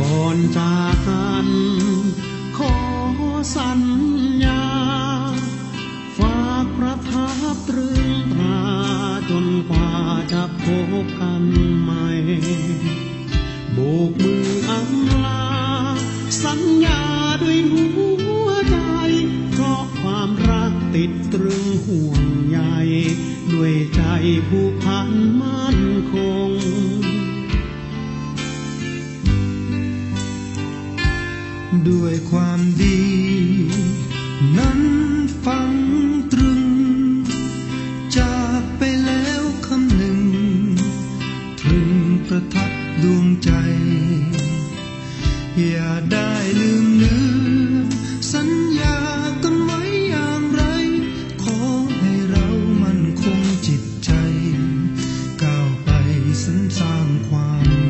ก่อนจากกันขอสัญญา ฝากประทับตรึงตราจนกว่าจะพบกันใหม่โบกมืออำลา สัญญาด้วยหัวใจ เพราะความรักติดตรึงห่วงใยด้วยใจผู้พัน ด้วยความดี นั้นฟังตรึง จากไปแล้วคำหนึ่งถึงประทับดวงใจ อย่าได้ลืมเนื้อสัญญากันไว้อย่างไร ขอให้เรามันคงจิตใจ ก้าวไปสรรสร้างความ